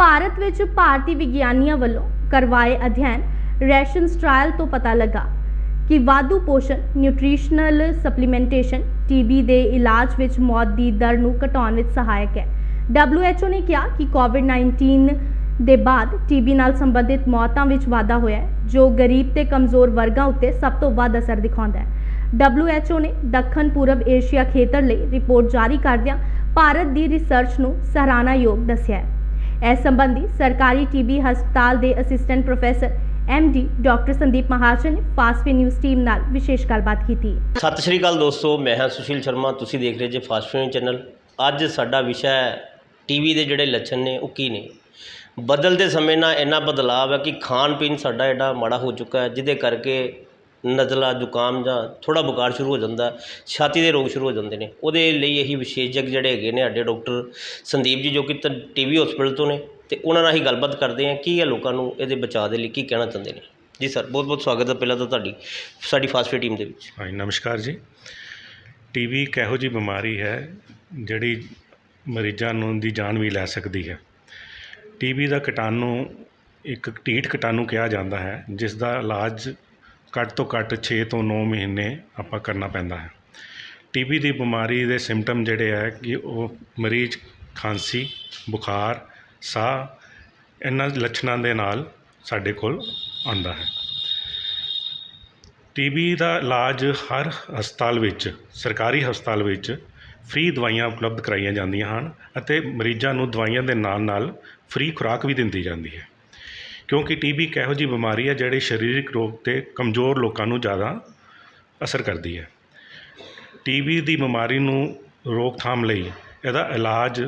ਭਾਰਤ ਵਿੱਚ ਭਾਰਤੀ ਵਿਗਿਆਨੀਆਂ ਵੱਲੋਂ ਕਰਵਾਏ ਅਧਿਐਨ ਰੈਸ਼ਨ ਟ੍ਰਾਇਲ ਤੋਂ ਪਤਾ ਲੱਗਾ ਕਿ ਵਾਧੂ ਪੋਸ਼ਣ ਨਿਊਟ੍ਰੀਸ਼ਨਲ ਸਪਲੀਮੈਂਟੇਸ਼ਨ ਟੀਬੀ ਦੇ ਇਲਾਜ ਵਿੱਚ ਮੌਤ ਦੀ ਦਰ ਨੂੰ ਘਟਾਉਣ ਵਿੱਚ ਸਹਾਇਕ ਹੈ। WHO ਨੇ ਕਿਹਾ ਕਿ ਕੋਵਿਡ-19 ਦੇ ਬਾਅਦ ਟੀਬੀ ਨਾਲ ਸੰਬੰਧਿਤ ਮੌਤਾਂ ਵਿੱਚ ਵਾਧਾ ਹੋਇਆ ਹੈ, ਜੋ ਗਰੀਬ ਤੇ ਕਮਜ਼ੋਰ ਵਰਗਾਂ ਉੱਤੇ ਸਭ ਤੋਂ ਵੱਧ ਅਸਰ ਦਿਖਾਉਂਦਾ ਹੈ। WHO ਨੇ ਦੱਖਣ ਪੂਰਬ ਏਸ਼ੀਆ ਖੇਤਰ ਲਈ ਰਿਪੋਰਟ ਜਾਰੀ ਕਰਦਿਆਂ ਭਾਰਤ ਦੀ ਰਿਸਰਚ ਨੂੰ ਸਰਾਹਨਾਯੋਗ ਦੱਸਿਆ ਹੈ। ਇਸ ਸੰਬੰਧੀ ਸਰਕਾਰੀ ਟੀਬੀ ਹਸਪਤਾਲ ਦੇ assistant professor MD doctor Sandeep Mahajan ਨੇ ਫਾਸਟਵੇ ਨਿਊਜ਼ ਟੀਮ ਨਾਲ ਵਿਸ਼ੇਸ਼ ਗੱਲਬਾਤ ਕੀਤੀ। ਸਤਿ ਸ਼੍ਰੀ ਅਕਾਲ ਦੋਸਤੋ, ਮੈਂ ਹਾਂ ਸੁਸ਼ੀਲ ਸ਼ਰਮਾ। ਤੁਸੀਂ ਦੇਖ ਰਹੇ ਜੇ ਫਾਸਟ ਫੂਡ ਚੈਨਲ। ਅੱਜ ਸਾਡਾ ਵਿਸ਼ਾ ਹੈ ਟੀਵੀ ਦੇ ਜਿਹੜੇ ਲੱਛਣ ਨੇ, ਉਹ ਕੀ ਨੇ? ਬਦਲਦੇ ਸਮੇਂ ਨਾਲ ਇੰਨਾ ਬਦਲਾਅ ਹੈ ਕਿ ਖਾਣ ਪੀਣ ਸਾਡਾ ਜਿਹੜਾ ਮਾੜਾ ਹੋ ਚੁੱਕਾ ਹੈ, ਜਿਹਦੇ ਕਰਕੇ ਨਜ਼ਲਾ, ਜ਼ੁਕਾਮ ਜਾਂ ਥੋੜ੍ਹਾ ਬੁਖਾਰ ਸ਼ੁਰੂ ਹੋ ਜਾਂਦਾ, ਛਾਤੀ ਦੇ ਰੋਗ ਸ਼ੁਰੂ ਹੋ ਜਾਂਦੇ ਨੇ। ਉਹਦੇ ਲਈ ਇਹੀ ਵਿਸ਼ੇਸ਼জ্ञ ਜਿਹੜੇ ਹੈਗੇ ਨੇ ਸਾਡੇ ਡਾਕਟਰ ਸੰਦੀਪ ਜੀ, ਜੋ ਕਿ ਤ ਟੀ ਟੀਵੀ ਹੋਸਪਿਟਲ ਤੋਂ ਨੇ ਅਤੇ ਉਹਨਾਂ ਨਾਲ ਅਸੀਂ ਗੱਲਬਾਤ ਕਰਦੇ ਹਾਂ, ਕੀ ਹੈ ਲੋਕਾਂ ਨੂੰ ਇਹਦੇ ਬਚਾਅ ਦੇ ਲਈ ਕੀ ਕਹਿਣਾ ਚਾਹੁੰਦੇ ਨੇ। ਜੀ ਸਰ ਬਹੁਤ ਬਹੁਤ ਸਵਾਗਤ ਹੈ ਪਹਿਲਾਂ ਤਾਂ ਤੁਹਾਡੀ, ਸਾਡੀ ਫਾਸਟ ਫੂਡ ਟੀਮ ਦੇ ਵਿੱਚ। ਹਾਂਜੀ, ਨਮਸਕਾਰ ਜੀ। ਟੀ ਟੀਵੀ ਇੱਕ ਇਹੋ ਜਿਹੀ ਬਿਮਾਰੀ ਹੈ ਜਿਹੜੀ ਮਰੀਜ਼ਾਂ ਨੂੰ ਦੀ ਜਾਨ ਵੀ ਲੈ ਸਕਦੀ ਹੈ? ਟੀ ਬੀ ਦਾ ਕੀਟਾਣੂ ਇੱਕ ਟੀਟ ਕੀਟਾਣੂ ਕਿਹਾ ਜਾਂਦਾ ਹੈ ਜਿਸ ਦਾ ਇਲਾਜ ਘੱਟ ਤੋਂ ਘੱਟ ਛੇ ਤੋਂ ਨੌ ਮਹੀਨੇ ਆਪਾਂ ਕਰਨਾ ਪੈਂਦਾ ਹੈ। ਟੀਬੀ ਦੀ ਬਿਮਾਰੀ ਦੇ ਸਿੰਮਟਮ ਜਿਹੜੇ ਹੈ ਕਿ ਉਹ ਮਰੀਜ਼ ਖਾਂਸੀ, ਬੁਖਾਰ, ਸਾਹ ਇਹਨਾਂ ਲੱਛਣਾਂ ਦੇ ਨਾਲ ਸਾਡੇ ਕੋਲ ਆਉਂਦਾ ਹੈ। ਟੀਬੀ ਦਾ ਇਲਾਜ ਹਰ ਹਸਪਤਾਲ ਵਿੱਚ, ਸਰਕਾਰੀ ਹਸਪਤਾਲ ਵਿੱਚ ਫ੍ਰੀ ਦਵਾਈਆਂ ਉਪਲਬਧ ਕਰਾਈਆਂ ਜਾਂਦੀਆਂ ਹਨ ਅਤੇ ਮਰੀਜ਼ਾਂ ਨੂੰ ਦਵਾਈਆਂ ਦੇ ਨਾਲ ਨਾਲ ਫ੍ਰੀ ਖੁਰਾਕ ਵੀ ਦਿੰਦੀ ਜਾਂਦੀ ਹੈ। ਕਿਉਂਕਿ ਟੀਬੀ ਇੱਕ ਇਹੋ ਜਿਹੀ ਬਿਮਾਰੀ ਹੈ ਜਿਹੜੀ ਸਰੀਰਕ ਰੋਗ ਤੇ ਕਮਜ਼ੋਰ ਲੋਕਾਂ ਨੂੰ ਜ਼ਿਆਦਾ ਅਸਰ ਕਰਦੀ ਹੈ। ਟੀਬੀ ਦੀ ਬਿਮਾਰੀ ਨੂੰ ਰੋਕਥਾਮ ਲਈ ਇਹਦਾ ਇਲਾਜ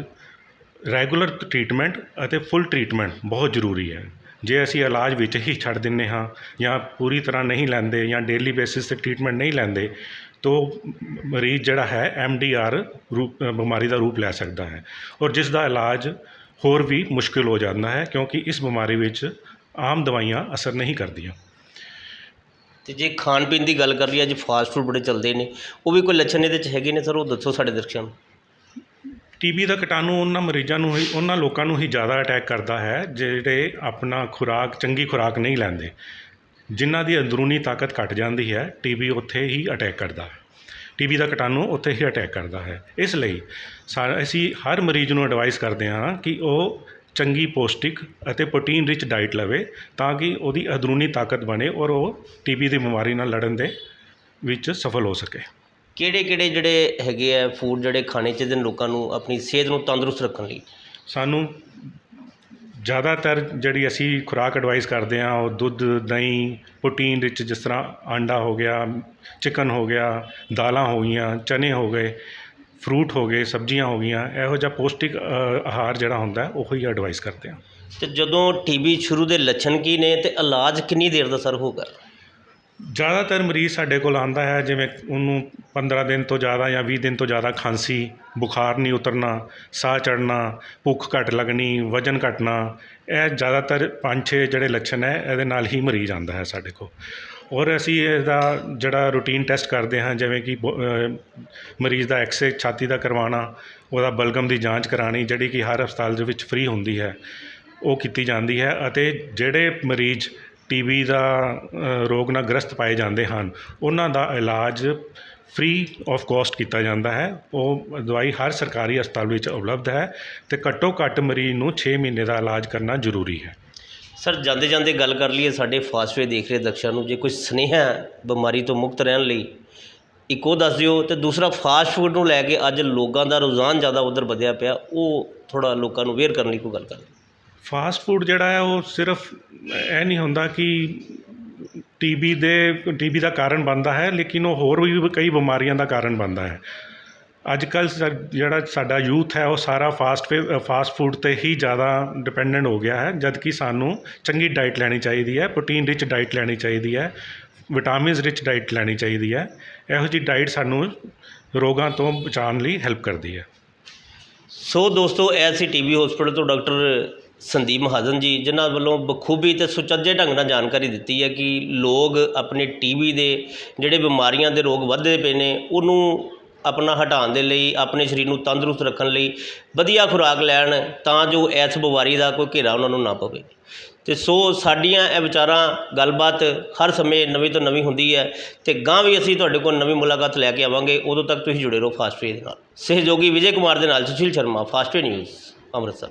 ਰੈਗੂਲਰ ਟਰੀਟਮੈਂਟ ਅਤੇ ਫੁੱਲ ਟਰੀਟਮੈਂਟ ਬਹੁਤ ਜ਼ਰੂਰੀ ਹੈ। ਜੇ ਅਸੀਂ ਇਲਾਜ ਵਿੱਚ ਹੀ ਛੱਡ ਦਿੰਦੇ ਹਾਂ ਜਾਂ ਪੂਰੀ ਤਰ੍ਹਾਂ ਨਹੀਂ ਲੈਂਦੇ ਜਾਂ ਡੇਲੀ ਬੇਸਿਸ ਤੇ ਟਰੀਟਮੈਂਟ ਨਹੀਂ ਲੈਂਦੇ, ਤੋ ਮਰੀਜ਼ ਜਿਹੜਾ ਹੈ ਐਮ ਡੀ ਆਰ ਰੂਪ ਬਿਮਾਰੀ ਦਾ ਰੂਪ ਲੈ ਸਕਦਾ ਹੈ। ਔਰ ਜਿਸ ਦਾ ਇਲਾਜ ਹੋਰ ਵੀ ਮੁਸ਼ਕਿਲ ਹੋ ਜਾਂਦਾ ਹੈ ਕਿਉਂਕਿ ਇਸ ਬਿਮਾਰੀ ਵਿੱਚ ਆਮ ਦਵਾਈਆਂ ਅਸਰ ਨਹੀਂ ਕਰਦੀਆਂ। ਤੇ ਜੇ ਖਾਣ ਪੀਣ ਦੀ ਗੱਲ ਕਰ ਲਈ ਅੱਜ ਫਾਸਟ ਫੂਡ ਬੜੇ ਚੱਲਦੇ ਨੇ। ਉਹ ਵੀ ਕੋਈ ਲੱਛਣ ਇਹਦੇ ਚ ਹੈਗੇ ਨੇ ਸਰ? ਉਹ ਦੱਸੋ ਸਾਡੇ ਦਰਸ਼ਕਾਂ ਨੂੰ। ਟੀਬੀ ਦਾ ਕੀਟਾਣੂ ਉਹਨਾਂ ਮਰੀਜ਼ਾਂ ਨੂੰ ਹੀ ਉਹਨਾਂ ਲੋਕਾਂ ਨੂੰ ਹੀ ਜ਼ਿਆਦਾ ਅਟੈਕ ਕਰਦਾ ਹੈ ਜਿਹੜੇ ਆਪਣਾ ਖੁਰਾਕ ਚੰਗੀ ਖੁਰਾਕ ਨਹੀਂ ਲੈਂਦੇ। ਜਿਨ੍ਹਾਂ ਦੀ ਅੰਦਰੂਨੀ ਤਾਕਤ ਘਟ ਜਾਂਦੀ ਹੈ ਟੀਬੀ ਉੱਥੇ ਹੀ ਅਟੈਕ ਕਰਦਾ ਹੈ। ਟੀਬੀ ਦਾ ਕੀਟਾਣੂ ਉੱਥੇ ਹੀ ਅਟੈਕ ਕਰਦਾ ਹੈ। ਇਸ ਲਈ ਅਸੀਂ ਹਰ ਮਰੀਜ਼ ਨੂੰ ਐਡਵਾਈਸ ਕਰਦੇ ਹਾਂ ਕਿ ਉਹ ਚੰਗੀ ਪੌਸ਼ਟਿਕ ਅਤੇ ਪ੍ਰੋਟੀਨ ਰਿਚ ਡਾਈਟ ਲਵੇ ਤਾਂ ਕਿ ਉਹਦੀ ਅੰਦਰੂਨੀ ਤਾਕਤ ਬਣੇ ਔਰ ਉਹ ਟੀਬੀ ਦੀ ਬਿਮਾਰੀ ਨਾਲ ਲੜਨ ਦੇ ਵਿੱਚ ਸਫਲ ਹੋ ਸਕੇ। ਕਿਹੜੇ ਕਿਹੜੇ ਜਿਹੜੇ ਹੈਗੇ ਆ ਫੂਡ ਜਿਹੜੇ ਖਾਣੇ ਚਾਹੀਦੇ ਨੇ ਲੋਕਾਂ ਨੂੰ ਆਪਣੀ ਸਿਹਤ ਨੂੰ ਤੰਦਰੁਸਤ ਰੱਖਣ ਲਈ? ਸਾਨੂੰ ਜ਼ਿਆਦਾਤਰ ਜਿਹੜੀ ਅਸੀਂ ਖੁਰਾਕ ਐਡਵਾਈਸ ਕਰਦੇ ਹਾਂ ਉਹ ਦੁੱਧ ਦਹੀਂ ਪ੍ਰੋਟੀਨ ਰਿਚ ਜਿਸ ਤਰ੍ਹਾਂ ਆਂਡਾ ਹੋ ਗਿਆ ਚਿਕਨ ਹੋ ਗਿਆ ਦਾਲਾਂ ਹੋ ਗਈਆਂ ਚਨੇ ਹੋ ਗਏ ਫਰੂਟ ਹੋ ਗਏ ਸਬਜ਼ੀਆਂ ਹੋ ਗਈਆਂ ਇਹੋ ਜਿਹਾ ਪੌਸ਼ਟਿਕ ਆਹਾਰ ਜਿਹੜਾ ਹੁੰਦਾ ਉਹ ਹੀ ਐਡਵਾਈਸ ਕਰਦੇ ਹਾਂ। ਤੇ ਜਦੋਂ ਟੀਬੀ ਸ਼ੁਰੂ ਦੇ ਲੱਛਣ ਕੀ ਨੇ ਤੇ ਇਲਾਜ ਕਿੰਨੀ ਦੇਰ ਦਾ ਸਰ ਹੋਗਾ ਜ਼ਿਆਦਾਤਰ ਮਰੀਜ਼ ਸਾਡੇ ਕੋਲ ਆਂਦਾ ਹੈ ਜਿਵੇਂ ਉਹਨੂੰ 15 ਦਿਨ ਤੋਂ ਜ਼ਿਆਦਾ ਜਾਂ 20 ਦਿਨ ਤੋਂ ਜ਼ਿਆਦਾ ਖਾਂਸੀ ਬੁਖਾਰ ਨਹੀਂ ਉਤਰਨਾ ਸਾਹ ਚੜਨਾ ਭੁੱਖ ਘੱਟ ਲੱਗਣੀ ਵਜਨ ਘਟਣਾ ਇਹ ਜ਼ਿਆਦਾਤਰ ਪੰਜ ਛੇ ਜਿਹੜੇ ਲੱਛਣ ਹੈ ਇਹਦੇ ਨਾਲ ਹੀ ਮਰੀਜ਼ ਆਂਦਾ ਹੈ ਸਾਡੇ ਕੋਲ। ਔਰ ਅਸੀਂ ਇਹਦਾ ਜਿਹੜਾ ਰੂਟੀਨ ਟੈਸਟ ਕਰਦੇ ਹਾਂ, ਜਿਵੇਂ ਕਿ ਬੋ- ਮਰੀਜ਼ ਦਾ ਐਕਸਰੇ ਛਾਤੀ ਦਾ ਕਰਵਾਉਣਾ, ਉਹਦਾ ਬਲਗਮ ਦੀ ਜਾਂਚ ਕਰਾਣੀ ਜਿਹੜੀ ਕਿ ਹਰ ਹਸਪਤਾਲ ਦੇ ਵਿੱਚ ਫ੍ਰੀ ਹੁੰਦੀ ਹੈ, ਉਹ ਕੀਤੀ ਜਾਂਦੀ ਹੈ ਅਤੇ ਜਿਹੜੇ ਮਰੀਜ਼ ਟੀਬੀ ਦਾ ਰੋਗ ਨਾਲ ਗ੍ਰਸਤ ਪਾਏ ਜਾਂਦੇ ਹਨ, ਉਹਨਾਂ ਦਾ ਇਲਾਜ ਫ੍ਰੀ ਆਫ ਕੋਸਟ ਕੀਤਾ ਜਾਂਦਾ ਹੈ। ਉਹ ਦਵਾਈ ਹਰ ਸਰਕਾਰੀ ਹਸਪਤਾਲ ਵਿੱਚ ਉਪਲਬਧ ਹੈ ਤੇ ਘੱਟੋ ਘੱਟ ਮਰੀਜ਼ ਨੂੰ 6 ਮਹੀਨੇ ਦਾ ਇਲਾਜ ਕਰਨਾ ਜ਼ਰੂਰੀ ਹੈ। ਸਰ, ਜਾਂਦੇ ਜਾਂਦੇ ਗੱਲ ਕਰ ਲਈਏ ਸਾਡੇ ਫਾਸਟ ਫੂਡ ਦੇਖ ਰਹੇ ਦਰਸ਼ਕਾਂ ਨੂੰ, ਜੇ ਕੋਈ ਸੁਨੇਹਾ ਬਿਮਾਰੀ ਤੋਂ ਮੁਕਤ ਰਹਿਣ ਲਈ, ਇੱਕ ਉਹ ਦੱਸ ਦਿਓ ਅਤੇ ਦੂਸਰਾ ਫਾਸਟ ਫੂਡ ਨੂੰ ਲੈ ਕੇ ਅੱਜ ਲੋਕਾਂ ਦਾ ਰੁਝਾਨ ਜ਼ਿਆਦਾ ਉਧਰ ਵਧਿਆ ਪਿਆ, ਉਹ ਥੋੜ੍ਹਾ ਲੋਕਾਂ ਨੂੰ ਅਵੇਅਰ ਕਰਨ ਲਈ ਕੋਈ ਗੱਲ ਕਰ ਫਾਸਟ ਫੂਡ ਜਿਹੜਾ ਹੈ, ਉਹ ਸਿਰਫ ਇਹ ਨਹੀਂ ਹੁੰਦਾ ਕਿ ਟੀਬੀ ਦੇ, ਟੀਬੀ ਦਾ ਕਾਰਨ ਬਣਦਾ ਹੈ, ਲੇਕਿਨ ਉਹ ਹੋਰ ਵੀ ਕਈ ਬਿਮਾਰੀਆਂ ਦਾ ਕਾਰਨ ਬਣਦਾ ਹੈ। ਅੱਜ ਕੱਲ੍ਹ ਸ, ਜਿਹੜਾ ਸਾਡਾ ਯੂਥ ਹੈ, ਉਹ ਸਾਰਾ ਫਾਸਟ ਫੇ ਫਾਸਟ ਫੂਡ ਤੇ ਹੀ ਜ਼ਿਆਦਾ ਡਿਪੈਂਡੈਂਟ ਹੋ ਗਿਆ ਹੈ, ਜਦਕਿ ਸਾਨੂੰ ਚੰਗੀ ਡਾਈਟ ਲੈਣੀ ਚਾਹੀਦੀ ਹੈ ਪ੍ਰੋਟੀਨ ਰਿਚ ਡਾਈਟ ਲੈਣੀ ਚਾਹੀਦੀ ਹੈ ਵਿਟਾਮਿਨਸ ਰਿਚ ਡਾਈਟ ਲੈਣੀ ਚਾਹੀਦੀ ਹੈ, ਇਹੋ ਜਿਹੀ ਡਾਈਟ ਸਾਨੂੰ ਰੋਗਾਂ ਤੋਂ ਬਚਾਉਣ ਲਈ ਹੈਲਪ ਕਰਦੀ ਹੈ। ਸੋ ਦੋਸਤੋ ਐਸੀ ਟੀਬੀ ਹਸਪੀਟਲ ਤੋਂ ਡਾਕਟਰ ਸੰਦੀਪ ਮਹਾਜਨ ਜੀ, ਜਿਨ੍ਹਾਂ ਵੱਲੋਂ ਬਖੂਬੀ ਤੇ ਸੁਚੱਜੇ ਢੰਗ ਨਾਲ ਜਾਣਕਾਰੀ ਦਿੱਤੀ ਹੈ ਕਿ ਲੋਕ ਆਪਣੇ ਟੀਬੀ ਦੇ ਜਿਹੜੇ ਬਿਮਾਰੀਆਂ ਦੇ ਰੋਗ ਵੱਧਦੇ ਪਏ ਨੇ, ਉਹਨੂੰ ਆਪਣਾ ਹਟਾਉਣ ਦੇ ਲਈ, ਆਪਣੇ ਸਰੀਰ ਨੂੰ ਤੰਦਰੁਸਤ ਰੱਖਣ ਲਈ ਵਧੀਆ ਖੁਰਾਕ ਲੈਣ ਤਾਂ ਜੋ ਇਸ ਬਿਮਾਰੀ ਦਾ ਕੋਈ ਘੇਰਾ ਉਹਨਾਂ ਨੂੰ ਨਾ ਪਵੇ। ਅਤੇ ਸੋ ਸਾਡੀਆਂ ਇਹ ਵਿਚਾਰਾਂ, ਗੱਲਬਾਤ ਹਰ ਸਮੇਂ ਨਵੀਂ ਤੋਂ ਨਵੀਂ ਹੁੰਦੀ ਹੈ ਅਤੇ ਗਾਂ ਵੀ ਅਸੀਂ ਤੁਹਾਡੇ ਕੋਲ ਨਵੀਂ ਮੁਲਾਕਾਤ ਲੈ ਕੇ ਆਵਾਂਗੇ, ਉਦੋਂ ਤੱਕ ਤੁਸੀਂ ਜੁੜੇ ਰਹੋ ਫਾਸਟਵੇ ਦੇ ਨਾਲ। ਸਹਿਯੋਗੀ ਵਿਜੇ ਕੁਮਾਰ ਦੇ ਨਾਲ ਸੁਸ਼ੀਲ ਸ਼ਰਮਾ ਫਾਸਟਵੇ ਨਿਊਜ਼, ਅੰਮ੍ਰਿਤਸਰ।